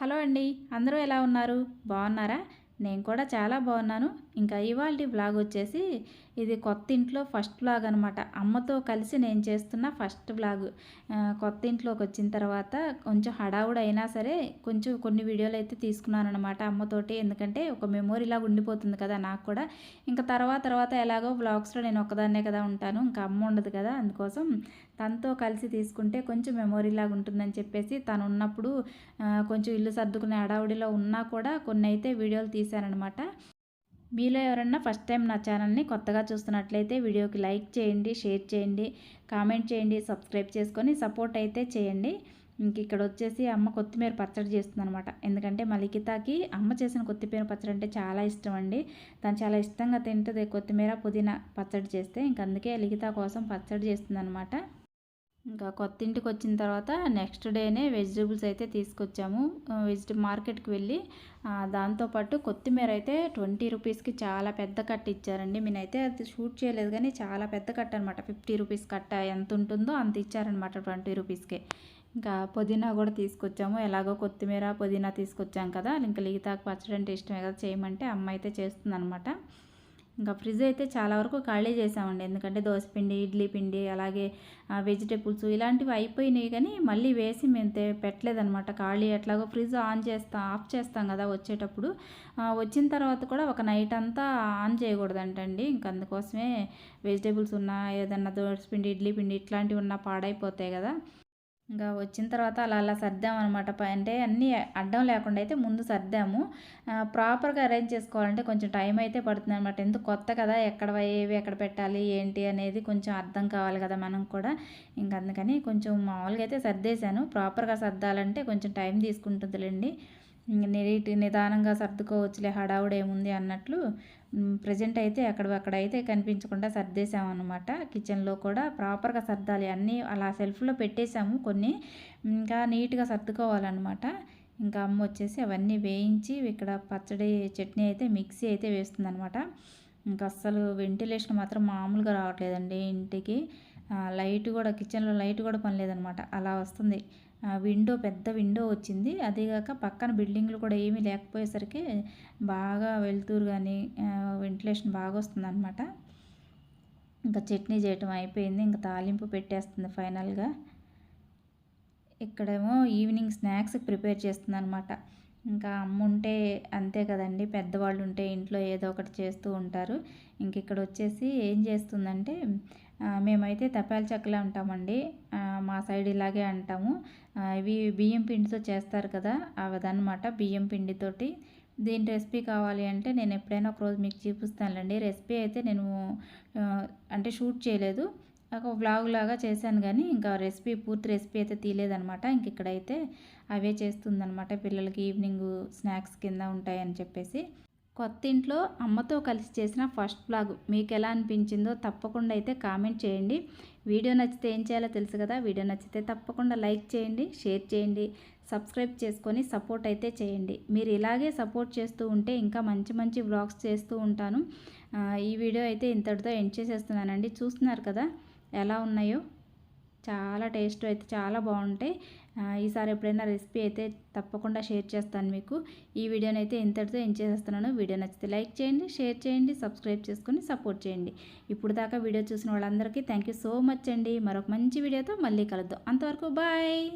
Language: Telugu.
హలో అండి అందరూ ఎలా ఉన్నారు? బాగున్నారా? నేను కూడా చాలా బాగున్నాను. ఇంకా ఇవాళ బ్లాగ్ వచ్చేసి ఇది కొత్త ఇంట్లో ఫస్ట్ బ్లాగ్ అనమాట అమ్మతో కలిసి నేను చేస్తున్న ఫస్ట్ బ్లాగ్ కొత్త ఇంట్లోకి వచ్చిన తర్వాత కొంచెం హడావుడు అయినా సరే కొంచెం కొన్ని వీడియోలు అయితే తీసుకున్నాను అనమాట అమ్మతోటి. ఎందుకంటే ఒక మెమోరీ లాగా ఉండిపోతుంది కదా నాకు కూడా. ఇంకా తర్వాత తర్వాత ఎలాగో బ్లాగ్స్లో నేను ఒక్కదాన్నే కదా ఉంటాను. ఇంకా అమ్మ ఉండదు కదా. అందుకోసం తనతో కలిసి తీసుకుంటే కొంచెం మెమొరీ లాగా ఉంటుందని చెప్పేసి తను ఉన్నప్పుడు కొంచెం ఇల్లు సర్దుకునే హడావుడిలో ఉన్నా కూడా కొన్ని అయితే వీడియోలు తీశానమాట మీలో ఎవరన్నా ఫస్ట్ టైం నా ఛానల్ని కొత్తగా చూస్తున్నట్లయితే వీడియోకి లైక్ చేయండి షేర్ చేయండి కామెంట్ చేయండి సబ్స్క్రైబ్ చేసుకొని సపోర్ట్ అయితే చేయండి. ఇంక ఇక్కడ వచ్చేసి అమ్మ కొత్తిమీర పచ్చడి చేస్తుంది అనమాట ఎందుకంటే మలికితాకి అమ్మ చేసిన కొత్తిమీర పచ్చడి అంటే చాలా ఇష్టం అండి. తను చాలా ఇష్టంగా తింటుంది కొత్తిమీర పుదీనా పచ్చడి చేస్తే. ఇంక అందుకే లిఖిత కోసం పచ్చడి చేస్తుంది అనమాట ఇంకా కొత్త ఇంటికి వచ్చిన తర్వాత నెక్స్ట్ డేనే వెజిటేబుల్స్ అయితే తీసుకొచ్చాము. వెజిట మార్కెట్కి వెళ్ళి దాంతోపాటు కొత్తిమీర అయితే ట్వంటీ రూపీస్కి చాలా పెద్ద కట్ట ఇచ్చారండి. నేనైతే అది షూట్ చేయలేదు కానీ చాలా పెద్ద కట్ట అనమాట ఫిఫ్టీ రూపీస్ కట్ట ఎంత ఉంటుందో అంత ఇచ్చారనమాట ట్వంటీ రూపీస్కే. ఇంకా పుదీనా కూడా తీసుకొచ్చాము. ఎలాగో కొత్తిమీర పుదీనా తీసుకొచ్చాం కదా. ఇంకా లిగితాకు పచ్చడి అంటే ఇష్టమే కదా చేయమంటే అమ్మ అయితే చేస్తుందనమాట ఇంకా ఫ్రిడ్జ్ అయితే చాలా వరకు ఖాళీ చేసామండి. ఎందుకంటే దోశపిండి ఇడ్లీ పిండి అలాగే వెజిటేబుల్స్ ఇలాంటివి అయిపోయినాయి కానీ మళ్ళీ వేసి మేము పెట్టలేదనమాట ఖాళీ ఎట్లాగో ఫ్రిడ్జ్ ఆన్ చేస్తాం ఆఫ్ చేస్తాం కదా వచ్చేటప్పుడు. వచ్చిన తర్వాత కూడా ఒక నైట్ అంతా ఆన్ చేయకూడదంటండి. ఇంక అందుకోసమే వెజిటేబుల్స్ ఉన్నా ఏదన్నా దోశపిండి ఇడ్లీ పిండి ఇట్లాంటివి ఉన్నా పాడైపోతాయి కదా. ఇంకా వచ్చిన తర్వాత అలా అలా సర్దాము అనమాట అంటే అన్నీ అడ్డం లేకుండా అయితే ముందు సర్దాము. ప్రాపర్గా అరేంజ్ చేసుకోవాలంటే కొంచెం టైం అయితే పడుతుంది అనమాట ఎందుకు కొత్త కదా ఎక్కడ ఏవి ఎక్కడ పెట్టాలి ఏంటి అనేది కొంచెం అర్థం కావాలి కదా మనం కూడా. ఇంక అందుకని కొంచెం మామూలుగా అయితే సర్దేశాను. ప్రాపర్గా సర్దాలంటే కొంచెం టైం తీసుకుంటుందిలేండి. నీట్ నిదానంగా సర్దుకోవచ్చులే హడావుడు ఏముంది అన్నట్లు ప్రజెంట్ అయితే అక్కడ అక్కడ అయితే కనిపించకుండా సర్దేశామన్నమాట. కిచెన్లో కూడా ప్రాపర్గా సర్దాలి. అన్నీ అలా సెల్ఫ్లో పెట్టేశాము కొన్ని. ఇంకా నీట్గా సర్దుకోవాలన్నమాట. ఇంకా అమ్మ వచ్చేసి అవన్నీ వేయించి ఇక్కడ పచ్చడి చట్నీ అయితే మిక్సీ అయితే వేస్తుందనమాట ఇంకా అస్సలు వెంటిలేషన్ మాత్రం మామూలుగా రావట్లేదండి ఇంటికి. లైట్ కూడా కిచెన్లో లైట్ కూడా పని లేదనమాట అలా వస్తుంది. విండో పెద్ద విండో వచ్చింది. అదేగాక పక్కన బిల్డింగ్లు కూడా ఏమీ లేకపోయేసరికి బాగా వెలుతురు కానీ వెంటిలేషన్ బాగా వస్తుంది అనమాట ఇంకా చట్నీ చేయటం అయిపోయింది. ఇంకా తాలింపు పెట్టేస్తుంది ఫైనల్గా ఇక్కడేమో ఈవినింగ్ స్నాక్స్ ప్రిపేర్ చేస్తుంది అనమాట ఇంకా అమ్మ ఉంటే అంతే కదండి. పెద్దవాళ్ళు ఉంటే ఇంట్లో ఏదో ఒకటి చేస్తూ ఉంటారు. ఇంక ఇక్కడ వచ్చేసి ఏం చేస్తుందంటే మేమైతే తపాల చెక్కలే ఉంటామండి మా సైడ్ ఇలాగే అంటాము. ఇవి బియ్యం పిండితో చేస్తారు కదా అవదనమాట బియ్యం పిండితోటి. దీని రెసిపీ కావాలి అంటే నేను ఎప్పుడైనా ఒకరోజు మీకు చూపిస్తానులేండి. రెసిపీ అయితే నేను అంటే షూట్ చేయలేదు. ఒక వ్లాగ్ లాగా చేశాను కానీ ఇంకా రెసిపీ పూర్తి రెసిపీ అయితే తీయలేదనమాట ఇంక ఇక్కడైతే అవే చేస్తుందనమాట పిల్లలకి ఈవినింగ్ స్నాక్స్ కింద ఉంటాయని చెప్పేసి. కొత్త ఇంట్లో అమ్మతో కలిసి చేసిన ఫస్ట్ బ్లాగ్ మీకు ఎలా అనిపించిందో తప్పకుండా అయితే కామెంట్ చేయండి. వీడియో నచ్చితే ఏం చేయాలో తెలుసు కదా వీడియో నచ్చితే తప్పకుండా లైక్ చేయండి షేర్ చేయండి సబ్స్క్రైబ్ చేసుకొని సపోర్ట్ అయితే చేయండి. మీరు ఇలాగే సపోర్ట్ చేస్తూ ఉంటే ఇంకా మంచి మంచి బ్లాగ్స్ చేస్తూ ఉంటాను. ఈ వీడియో అయితే ఇంతటితో ఎండ్ చేసేస్తున్నానండి. చూస్తున్నారు కదా ఎలా ఉన్నాయో చాలా టేస్ట్ అయితే చాలా బాగుంటాయి. ఈసారి ఎప్పుడైనా రెసిపీ అయితే తప్పకుండా షేర్ చేస్తాను మీకు. ఈ వీడియోని అయితే ఇంతటితో ఏం చేసేస్తున్నాను. వీడియో నచ్చితే లైక్ చేయండి షేర్ చేయండి సబ్స్క్రైబ్ చేసుకొని సపోర్ట్ చేయండి. ఇప్పుడు దాకా వీడియో చూసిన వాళ్ళందరికీ థ్యాంక్ సో మచ్ అండి. మరొక మంచి వీడియోతో మళ్ళీ కలుద్దాం. అంతవరకు బాయ్!